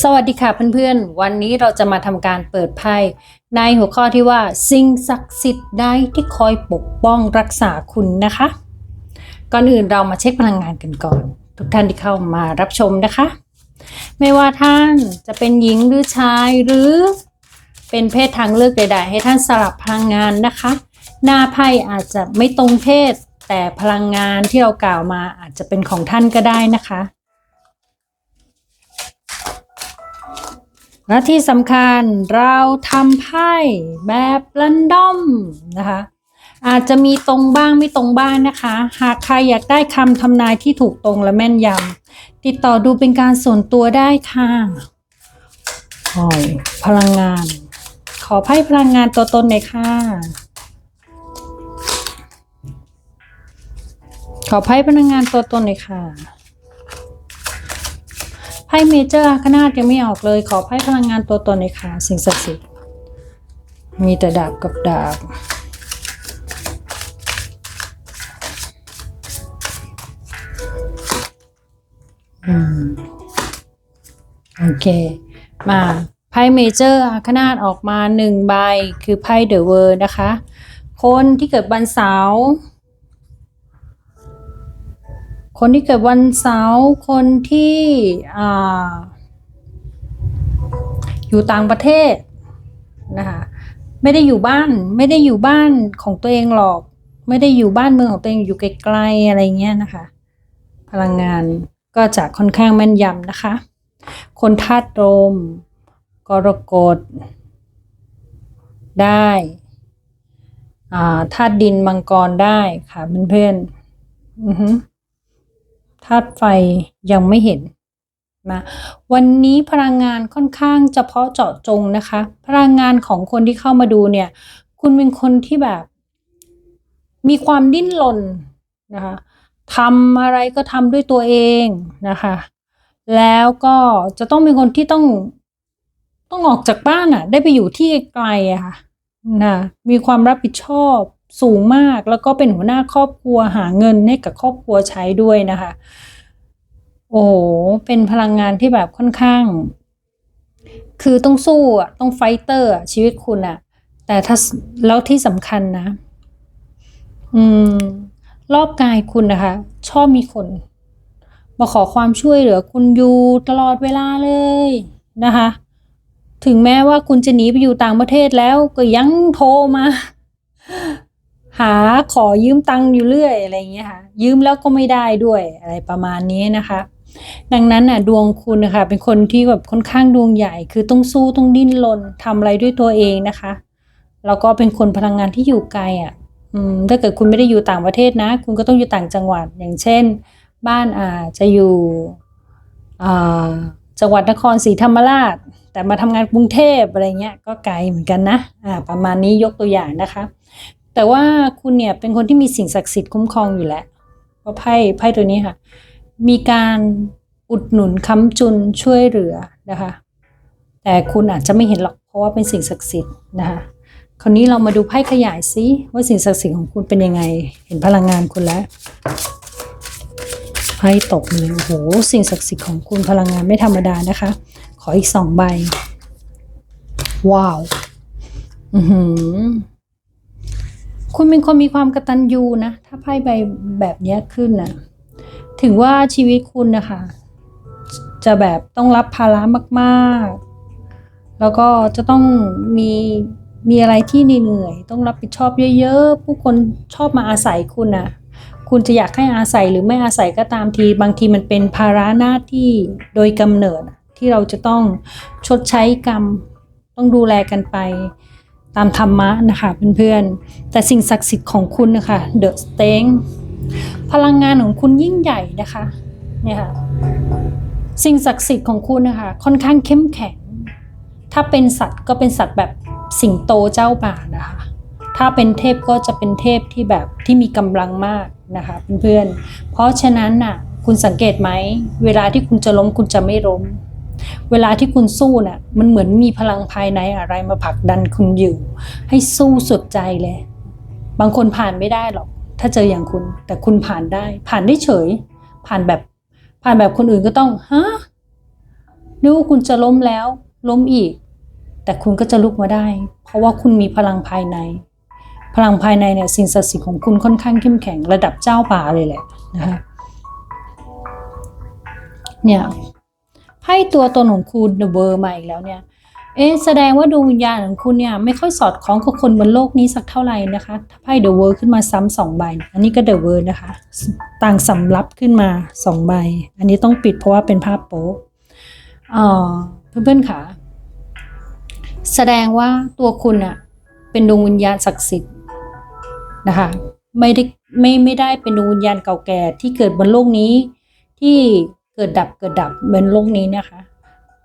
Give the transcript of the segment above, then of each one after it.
สวัสดีค่ะเพื่อนๆ วันนี้เราจะมาทำการเปิดไพ่ในหัวข้อที่ว่า สิ่งศักดิ์สิทธิ์ใดที่คอยปกป้องรักษาคุณนะคะ ก่อนอื่นเรามาเช็คพลังงานกันก่อน ทุกท่านที่เข้ามารับชมนะคะ ไม่ว่าท่านจะเป็นหญิงหรือชายหรือเป็นเพศทางเลือกใด ๆ ให้ท่านสลับพลังงานนะคะ หน้าไพ่อาจจะไม่ตรงเพศ แต่พลังงานที่เรากล่าวมาอาจจะเป็นของท่านก็ได้นะคะ และที่สำคัญเราทำไพ่แบบรันดอมนะคะอาจจะมีตรงบ้างไม่ตรงบ้างนะคะ หากใครอยากได้คำทำนายที่ถูกตรงและแม่นยำติดต่อดูเป็นการส่วนตัวได้ค่ะโอ้ยพลังงาน ขอไพ่พลังงานตัวตนหน่อยค่ะ ขอไพ่พลังงานตัวตนหน่อยค่ะ พ่เมเจอร์อาคนาดยังไม่ออกเลย ขอไพ่พลังงานตัวตนหน่อยค่ะ สิ่งศักดิ์สิทธิ์ มีแต่ดาบกับดาบ อืม โอเค มาไพ่เมเจอร์อาคนาดออกมาหนึ่งใบ คือไพ่เดอะเวอร์นะคะ คนที่เกิดวันเสาร์ คนที่เกิดวันเสาร์คนที่ออยู่ต่างประเทศนะคะไม่ได้อยู่บ้านไม่ได้อยู่บ้านของตัวเองหรอก ไม่ได้อยู่บ้านเมืองของตัวเองอยู่ไกลๆอะไรเงี้ยนะคะ พลังงานก็จะค่อนข้างแม่นยำนะคะ คนธาตุลมกรกฎได้ธาตุดินมังกรได้ค่ะเพื่อนๆอือฮึ ธาตุไฟยังไม่เห็นนะวันนี้พลังงานค่อนข้างเฉพาะเจาะจงนะคะ พลังงานของคนที่เข้ามาดูเนี่ย คุณเป็นคนที่แบบ มีความดิ้นรนนะคะทำอะไรก็ทำด้วยตัวเองนะคะ แล้วก็จะต้องเป็นคนที่ต้องต้องออกจากบ้านอะ่ะ ได้ไปอยู่ที่ไกลอะค่ะนะมีความรับผิดชอบ สูงมากแล้วก็เป็นหัวหน้าครอบครัวหาเงินให้กับครอบครัวใช้ด้วยนะคะ โอ้โหเป็นพลังงานที่แบบค่อนข้าง คือต้องสู้อะต้องไฟเตอร์ชีวิตคุณอะ แต่ถ้าแล้วที่สำคัญนะ อืม รอบกายคุณนะคะ ชอบมีคนมาขอความช่วยเหลือคุณอยู่ตลอดเวลาเลยนะคะ ถึงแม้ว่าคุณจะหนีไปอยู่ต่างประเทศแล้วก็ยังโทรมา หาขอยืมตังค์อยู่เรื่อยอะไรอย่างเงี้ยค่ะ ยืมแล้วก็ไม่ได้ด้วยอะไรประมาณนี้นะคะ ดังนั้นน่ะดวงคุณนะคะเป็นคนที่แบบค่อนข้างดวงใหญ่ คือต้องสู้ต้องดิ้นรนทำอะไรด้วยตัวเองนะคะแล้วก็เป็นคนพลังงานที่อยู่ไกลอะถ้าเกิดคุณไม่ได้อยู่ต่างประเทศนะ คุณก็ต้องอยู่ต่างจังหวัดอย่างเช่น บ้านอาจจะอยู่จังหวัดนครศรีธรรมราช แต่มาทำงานกรุงเทพอะไรเงี้ยก็ไกลเหมือนกันนะอ่าประมาณนี้ยกตัวอย่างนะคะ แต่ว่าคุณเนี่ยเป็นคนที่มีสิ่งศักดิ์สิทธิ์คุ้มครองอยู่แล้วเพราะไพ่ไพ่ตัวนี้ค่ะ มีการอุดหนุนค้ำจุนช่วยเหลือนะคะ แต่คุณอาจจะไม่เห็นหรอกเพราะว่าเป็นสิ่งศักดิ์สิทธิ์นะคะคราวนี้เรามาดูไพ่ขยายซิว่าสิ่งศักดิ์สิทธิ์ของคุณเป็นยังไง เห็นพลังงานคุณแล้วไพ่ตกเลยโอ้โหสิ่งศักดิ์สิทธิ์ของคุณพลังงานไม่ธรรมดานะคะ ขออีกสองใบ ว้าว อือหือ คุณเป็นคนมีความกระตัญญูนะ ถ้าไพ่ใบแบบนี้ขึ้นนะถึงว่าชีวิตคุณนะคะ จะแบบต้องรับภาระมากๆ แล้วก็จะต้องมีมีอะไรที่เหนื่อยต้องรับผิดชอบเยอะๆ ผู้คนชอบมาอาศัยคุณนะคุณจะอยากให้อาศัยหรือไม่อาศัยก็ตามที บางทีมันเป็นภาระหน้าที่โดยกำเนิดที่เราจะต้องชดใช้กรรม ต้องดูแลกันไป ตามธรรมะนะคะเพื่อนๆ แต่สิ่งศักดิ์สิทธิ์ของคุณนะคะเดอะสเตงพลังงานของคุณยิ่งใหญ่นะคะเนี่ยค่ะสิ่งศักดิ์สิทธิ์ของคุณนะคะค่อนข้างเข้มแข็ง ถ้าเป็นสัตว์ก็เป็นสัตว์แบบสิงโตเจ้าป่านะคะถ้าเป็นเทพก็จะเป็นเทพที่แบบที่มีกำลังมากนะคะเพื่อนๆเพราะฉะนั้นน่ะคุณสังเกตไหมเวลาที่คุณจะล้มคุณจะไม่ล้ม เวลาที่คุณสู้น่ะมันเหมือนมีพลังภายในอะไรมาผลักดันคุณอยู่ ให้สู้สุดใจเลย บางคนผ่านไม่ได้หรอก ถ้าเจออย่างคุณ แต่คุณผ่านได้ ผ่านได้เฉย ผ่านแบบ ผ่านแบบคนอื่นก็ต้องฮะนึกว่าคุณจะล้มแล้ว ล้มอีก แต่คุณก็จะลุกมาได้ เพราะว่าคุณมีพลังภายใน พลังภายในเนี่ยสิ่งศักดิ์สิทธิ์ของคุณค่อนข้างเข้มแข็งระดับเจ้าป่าเลยแหละนะคะเนี่ย ไพ่ตัวตนของคุณเดอะเวอร์มาอีกแล้วเนี่ย เอ๊ะแสดงว่าดวงวิญญาณของคุณเนี่ยไม่ค่อยสอดคล้องกับคนบนโลกนี้สักเท่าไหร่นะคะถ้าไพ่เดอะเวิร์ขึ้นมาซ้ำสองใบ อันนี้ก็เดอะเวิร์นะคะ ต่างสำรับขึ้นมาสองใบ อันนี้ต้องปิดเพราะว่าเป็นภาพโป๊ะอ่าเพื่อนๆค่ะ แสดงว่าตัวคุณอะเป็นดวงวิญญาณศักดิ์สิทธิ์นะคะไม่ได้ไม่ไม่ได้เป็นดวงวิญญาณเก่าแก่ที่เกิดบนโลกนี้ที่ กิดดับเกิดดับบนโลกนี้นะคะ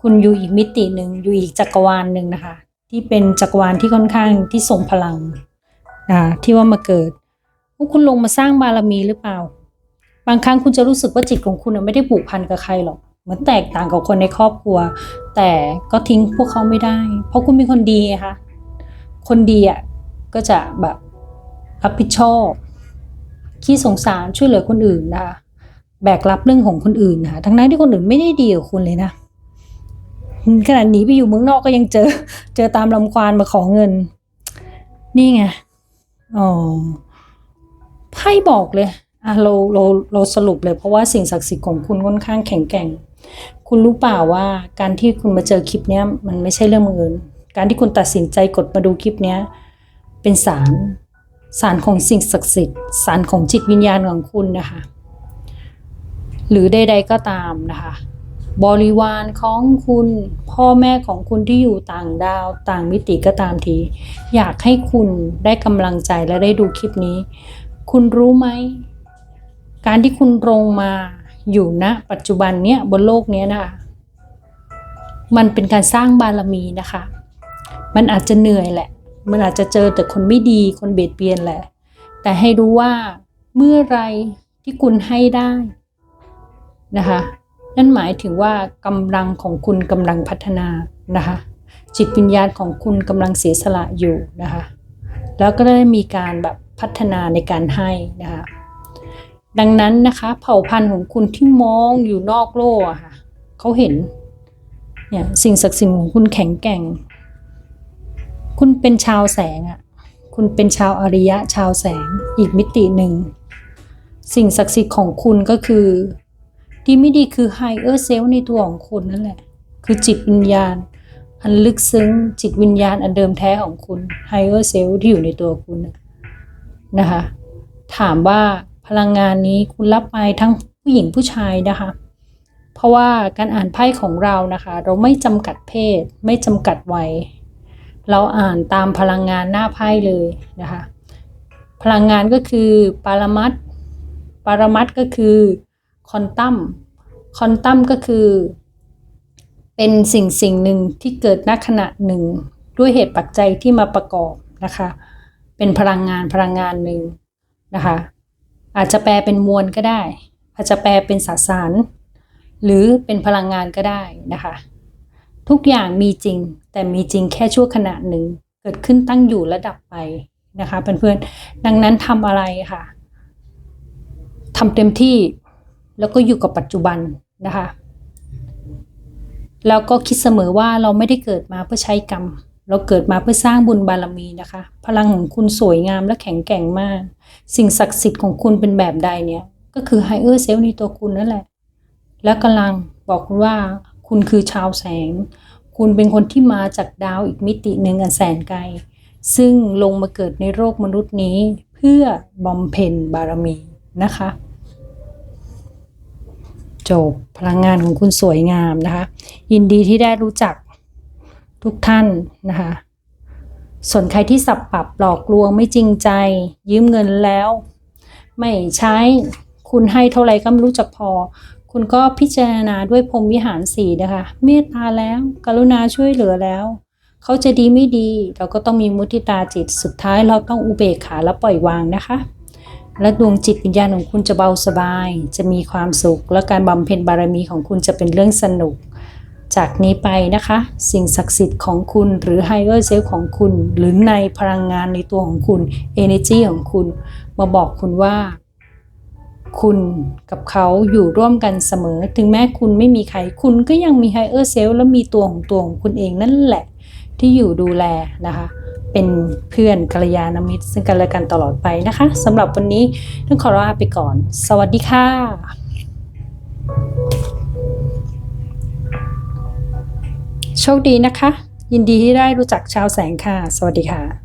คุณอยู่อีกมิติหนึ่งอยู่อีกจักรวาลหนึ่งนะคะ ที่เป็นจักรวาลที่ค่อนข้างที่ทรงพลังนะที่ว่ามาเกิดพวกคุณลงมาสร้างบารมีหรือเปล่า บางครั้งคุณจะรู้สึกว่าจิตของคุณไม่ได้ผูกพันกับใครหรอกเหมือนแตกต่างกับคนในครอบครัว แต่ก็ทิ้งพวกเขาไม่ได้ เพราะคุณเป็นคนดีไงคะคนดีอะก็จะแบบรับผิดชอบขี้สงสารช่วยเหลือคนอื่นนะคะ แบกรับเรื่องของคนอื่นนะคะทั้งนั้นที่คนอื่นไม่ได้ดีกับคุณเลยนะขนาดหนีไปอยู่เมืองนอกก็ยังเจอ เจอตามลำควานมาขอเงิน นี่ไงอ๋อไพ่บอกเลยอะเราเราเราสรุปเลยเพราะว่าสิ่งศักดิ์สิทธิ์ของคุณค่อนข้างแข็งแกร่ง คุณรู้เปล่าว่าการที่คุณมาเจอคลิปเนี้ยมันไม่ใช่เรื่องบังเอิญการที่คุณตัดสินใจกดมาดูคลิปเนี้ยเป็นสารสารของสิ่งศักดิ์สิทธิ์สารของจิตวิญญาณของคุณนะคะ หรือใด ๆก็ตามนะคะ บริวารของคุณพ่อแม่ของคุณที่อยู่ต่างดาวต่างมิติก็ตามที อยากให้คุณได้กำลังใจและได้ดูคลิปนี้ คุณรู้ไหม การที่คุณลงมาอยู่ณปัจจุบันเนี้ยบนโลกเนี้ยนะคะมันเป็นการสร้างบารมีนะคะ มันอาจจะเหนื่อยแหละ มันอาจจะเจอแต่คนไม่ดี คนเบียดเบียนแหละ แต่ให้รู้ว่าเมื่อไรที่คุณให้ได้ นะคะ นั่นหมายถึงว่ากำลังของคุณกำลังพัฒนานะคะ จิตวิญญาณของคุณกำลังเสียสละอยู่นะคะ แล้วก็ได้มีการแบบพัฒนาในการให้นะคะ ดังนั้นนะคะเผ่าพันธุ์ของคุณที่มองอยู่นอกโลกอะค่ะเขาเห็นเนี่ยสิ่งศักดิ์สิทธิ์ของคุณแข็งแกร่ง คุณเป็นชาวแสงอะคุณเป็นชาวอริยะชาวแสงอีกมิติหนึ่ง สิ่งศักดิ์สิทธิ์ของคุณก็คือ ดีไม่ดีคือไฮเออร์เซลในตัวของคุณนั่นแหละ คือจิตวิญญาณ อันลึกซึ้งจิตวิญญาณอันเดิมแท้ของคุณไฮเออร์เซลที่อยู่ในตัวคุณนะคะ ถามว่าพลังงานนี้คุณรับไปทั้งผู้หญิงผู้ชายนะคะ เพราะว่าการอ่านไพ่ของเรานะคะ เราไม่จำกัดเพศ ไม่จำกัดวัยเราอ่านตามพลังงานหน้าไพ่เลยนะคะ พลังงานก็คือปารมัตปารมัตก็คือ คอนตัมคอนตัมก็คือ เป็นสิ่งสิ่งหนึ่งที่เกิดณขณะหนึ่ง ด้วยเหตุปัจจัยที่มาประกอบนะคะ เป็นพลังงานพลังงานหนึ่งนะคะ อาจจะแปลเป็นมวลก็ได้ อาจจะแปลเป็นสสาร หรือเป็นพลังงานก็ได้นะคะ ทุกอย่างมีจริงแต่มีจริงแค่ชั่วขณะหนึ่ง เกิดขึ้นตั้งอยู่และดับไปนะคะเพื่อนๆดังนั้นทำอะไรค่ะทำเต็มที่ แล้วก็อยู่กับปัจจุบันนะคะแล้วก็คิดเสมอว่าเราไม่ได้เกิดมาเพื่อใช้กรรม เราเกิดมาเพื่อสร้างบุญบารมีนะคะ พลังของคุณสวยงามและแข็งแกร่งมาก สิ่งศักดิ์สิทธิ์ของคุณเป็นแบบใดเนี่ย ก็คือไฮเออร์เซลในตัวคุณนั่นแหละ และกำลังบอกคุณว่าคุณคือชาวแสง คุณเป็นคนที่มาจากดาวอีกมิติหนึ่งอันแสนไกล ซึ่งลงมาเกิดในโลกมนุษย์นี้ เพื่อบำเพ็ญบารมีนะคะ จบพลังงานของคุณสวยงามนะคะ ยินดีที่ได้รู้จักทุกท่านนะคะ ส่วนใครที่สับปรับหลอกลวงไม่จริงใจ ยืมเงินแล้ว ไม่ใช้คุณให้เท่าไหร่ก็ไม่รู้จักพอ คุณก็พิจารณาด้วยพรมวิหารสีนะคะ เมตตาแล้วกรุณาช่วยเหลือแล้วเขาจะดีไม่ดี เราก็ต้องมีมุทิตาจิตสุดท้ายเราต้องอุเบกขาและปล่อยวางนะคะ และดวงจิตวิญญาณของคุณจะเบาสบาย จะมีความสุข และการบำเพ็ญบารมีของคุณจะเป็นเรื่องสนุก จากนี้ไปนะคะ สิ่งศักดิ์สิทธิ์ของคุณหรือไฮเออร์เซลของคุณ หรือในพลังงานในตัวของคุณ Energy ของคุณ มาบอกคุณว่าคุณกับเขาอยู่ร่วมกันเสมอ ถึงแม้คุณไม่มีใคร คุณก็ยังมีไฮเออร์เซลและมีตัวของตัวของคุณเองนั่นแหละ ที่อยู่ดูแลนะคะ เป็นเพื่อนกัลยาณมิตร ซึ่งกันและกันตลอดไปนะคะสำหรับวันนี้ต้องขอลาไปก่อน สวัสดีค่ะโชคดีนะคะ ยินดีที่ได้รู้จักชาวแสงค่ะ สวัสดีค่ะ